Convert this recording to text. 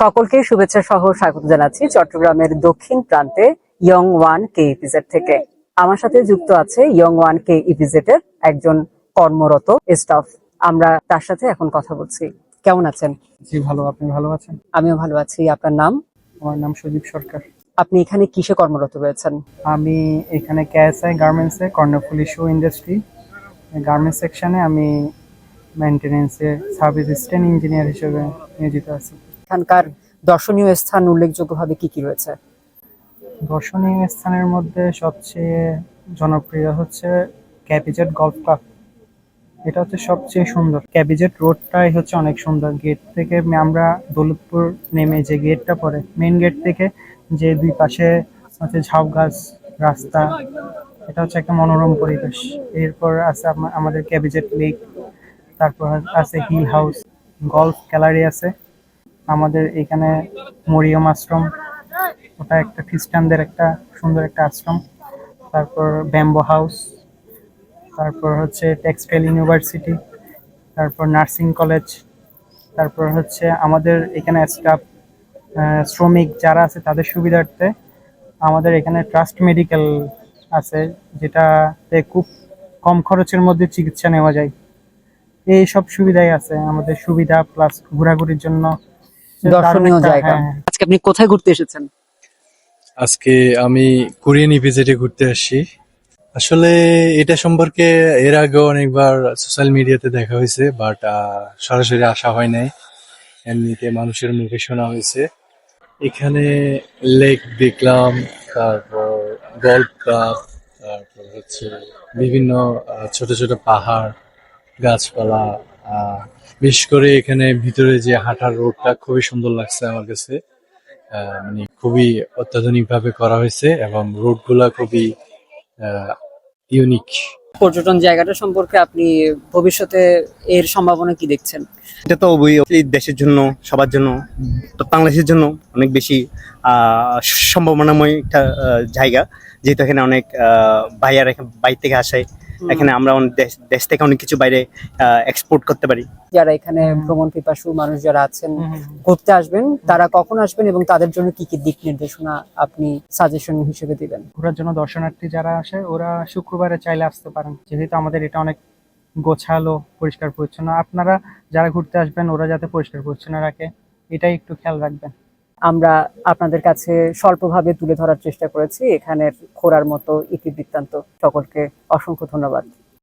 সকলকে শুভেচ্ছা সহ স্বাগত জানাচ্ছি চট্টগ্রামের দক্ষিণ প্রান্তে ইয়ং ওয়ান কে ইপিজেড থেকে। আমার সাথে যুক্ত আছে ইয়ং ওয়ান কে ইপিজেড এর একজন কর্মরত স্টাফ আমরা তার সাথে এখন কথা বলছি। কেমন আছেন? জি ভালো। আপনি ভালো আছেন? আমিও ভালো আছি। আপনার নাম? আমার নাম সজীব সরকার। আপনি এখানে কিসে কর্মরত রয়েছেন? আমি এখানে কেএসআই গার্মেন্টসে কর্ণফুলি শু ইন্ডাস্ট্রি গার্মেন্টস সেকশনে আমি মেনটেনেন্সে সার্ভিস অ্যাসিস্ট্যান্ট ইঞ্জিনিয়ার হিসেবে নিয়োজিত আছি। এখানকার দর্শনীয় স্থান উল্লেখযোগ্যভাবে কি কি রয়েছে? দর্শনীয় স্থানের মধ্যে সবচেয়ে জনপ্রিয় হচ্ছে ক্যাপিজেট গল্ফ ক্লাব। এটা হচ্ছে সবচেয়ে সুন্দর। ক্যাবিজেট রোডটাই হচ্ছে অনেক সুন্দর। গেট থেকে আমরা দৌলতপুর নেমে যে গেটটা পড়ে মেইন গেট থেকে যে দুই পাশে হচ্ছে ঝাউ গাছ রাস্তা, এটা হচ্ছে একটা মনোরম পরিবেশ। এরপর আছে আমাদের ক্যাবিজেট লেক, তারপর আছে হিল হাউস, গলফ গ্যালারি আছে। আমাদের এখানে মরিয়ম আশ্রম, ওটা একটা খ্রিস্টানদের একটা সুন্দর একটা আশ্রম। তারপর ব্যাম্বো হাউস, তারপর হচ্ছে টেক্সটাইল ইউনিভার্সিটি, তারপর নার্সিং কলেজ, তারপর হচ্ছে আমাদের এখানে স্টাফ শ্রমিক যারা আছে তাদের সুবিধার্থে আমাদের এখানে ট্রাস্ট মেডিকেল আছে যেটাতে খুব কম খরচের মধ্যে চিকিৎসা নেওয়া যায়। এই সব সুবিধাই আছে আমাদের সুবিধা প্লাস ঘোরাঘুরির জন্য। দর্শনীয় জায়গা। হ্যাঁ, আজকে আপনি কোথায় ঘুরতে এসেছেন? আজকে আমি কোরিয়ান ইপিজেডে ঘুরতে আসছি আসলে এটা সম্পর্কে এর আগে অনেকবার সোশ্যাল মিডিয়াতে দেখা হয়েছে বাট সরাসরি আসা হয় নাই। এমনিতে মানুষের মুখে শোনা হয়েছে। এখানে লেক দেখলাম তারপর গল্ফ ক্লাব তারপর হচ্ছে বিভিন্ন আহ, ছোট ছোট পাহাড় গাছপালা আহ, বিশেষ করে এখানে ভিতরে যে হাঁটার রোডটা খুবই সুন্দর লাগছে আমার কাছে। আহ, মানে খুবই অত্যাধুনিক ভাবে করা হয়েছে এবং রোডগুলা খুবই ইউনিক পর্যটন জায়গাটা সম্পর্কে আপনি ভবিষ্যতে এর সম্ভাবনা কি দেখছেন? এটা তো অবশ্যই দেশের জন্য সবার জন্য বাংলাদেশের জন্য অনেক বেশি আহ, সম্ভাবনাময় একটা জায়গা। যেহেতু এখানে অনেক আহ, ভাইয়ার এখানে বাইরে থেকে আসে এখানে আমরা অনেক দেশ দেশ থেকে অনেক কিছু বাইরে এক্সপোর্ট করতে পারি। যারা এখানে ভ্রমণ পিপাসু মানুষ যারা আছেন। ঘুরতে আসবেন তারা কখন আসবেন এবং তাদের জন্য কি কি দিক নির্দেশনা আপনি সাজেশন হিসেবে দিবেন? ঘোরার জন্য দর্শনার্থী যারা আসে ওরা শুক্রবারে চাইলে আসতে পারেন। যেহেতু আমাদের এটা অনেক গোছালো পরিষ্কার পরিচ্ছন্ন আপনারা যারা ঘুরতে আসবেন ওরা যাতে পরিষ্কার পরিচ্ছন্ন রাখে এটাই একটু খেয়াল রাখবেন। আমরা আপনাদের কাছে স্বল্পভাবে তুলে ধরার চেষ্টা করেছি এখানের খোরার মতো ইতিবৃত্তান্ত সকলকে অসংখ্য ধন্যবাদ।